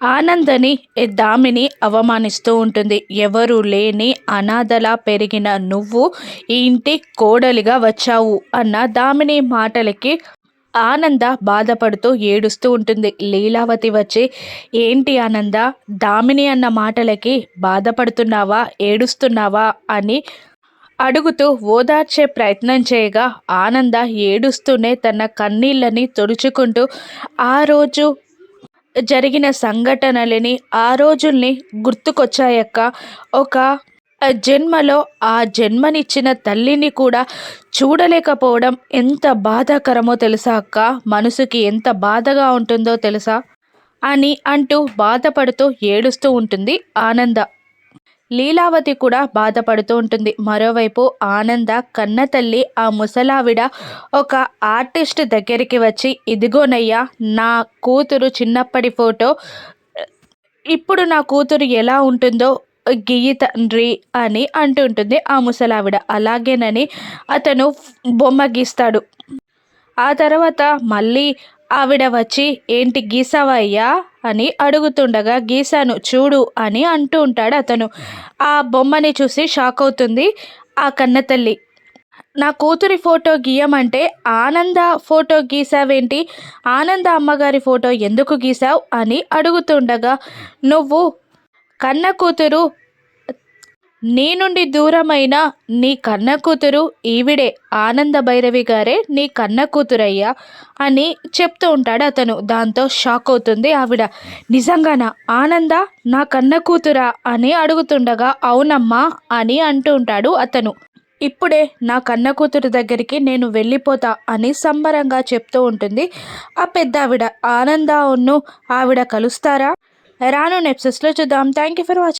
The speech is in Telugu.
ఆనందని దామిని అవమానిస్తూ ఉంటుంది. ఎవరు లేని అనాథలా పెరిగిన నువ్వు ఈ ఇంటి కోడలిగా వచ్చావు అన్న దామిని మాటలకి ఆనంద బాధపడుతూ ఏడుస్తూ ఉంటుంది. లీలావతి వచ్చి ఏంటి ఆనంద దామిని అన్న మాటలకి బాధపడుతున్నావా ఏడుస్తున్నావా? అని అడుగుతూ ఓదార్చే ప్రయత్నం చేయగా ఆనంద ఏడుస్తూనే తన కన్నీళ్ళని తుడుచుకుంటూ ఆ రోజు జరిగిన సంఘటనలని ఆ రోజుల్ని గుర్తుకొచ్చాయక్క. ఒక జన్మలో ఆ జన్మనిచ్చిన తల్లిని కూడా చూడలేకపోవడం ఎంత బాధాకరమో తెలుసా అక్క? మనసుకి ఎంత బాధగా ఉంటుందో తెలుసా? అని అంటూ బాధపడుతూ ఏడుస్తూ ఉంటుంది ఆనంద. లీలావతి కూడా బాధపడుతూ ఉంటుంది. మరోవైపు ఆనంద కన్న తల్లి ఆ ముసలావిడ ఒక ఆర్టిస్ట్ దగ్గరికి వచ్చి ఇదిగోనయ్యా నా కూతురు చిన్నప్పటి ఫోటో ఇప్పుడు నా కూతురు ఎలా ఉంటుందో గియ్యి తండ్రి అని అంటుంటుంది ఆ ముసలావిడ. అలాగేనని అతను బొమ్మ గీస్తాడు. ఆ తర్వాత మళ్ళీ ఆవిడ వచ్చి ఏంటి గీసావయ్యా? అని అడుగుతుండగా గీసాను చూడు అని అంటూ ఉంటాడు అతను. ఆ బొమ్మని చూసి షాక్ అవుతుంది ఆ కన్నతల్లి నా కూతురి ఫోటో గీయమంటే ఆనంద ఫోటో గీసావేంటి? ఆనంద అమ్మగారి ఫోటో ఎందుకు గీసావు? అని అడుగుతుండగా నువ్వు కన్న కూతురు నీ నుండి దూరమైన నీ కన్న కూతురు ఈవిడే ఆనంద భైరవి గారే నీ కన్న కూతురయ్యా అని చెప్తూ ఉంటాడు అతను. దాంతో షాక్ అవుతుంది ఆవిడ. నిజంగానా ఆనంద నా కన్న కూతురా అని అడుగుతుండగా అవునమ్మా అని అంటూ ఉంటాడు అతను. ఇప్పుడే నా కన్న కూతురు దగ్గరికి నేను వెళ్ళిపోతా అని సంబరంగా చెప్తూ ఉంటుంది. ఆ పెద్ద ఆవిడ ఆనంద ఉన్ను ఆవిడ కలుస్తారా? రాను నెప్సెస్లో చూద్దాం. Thank you for watching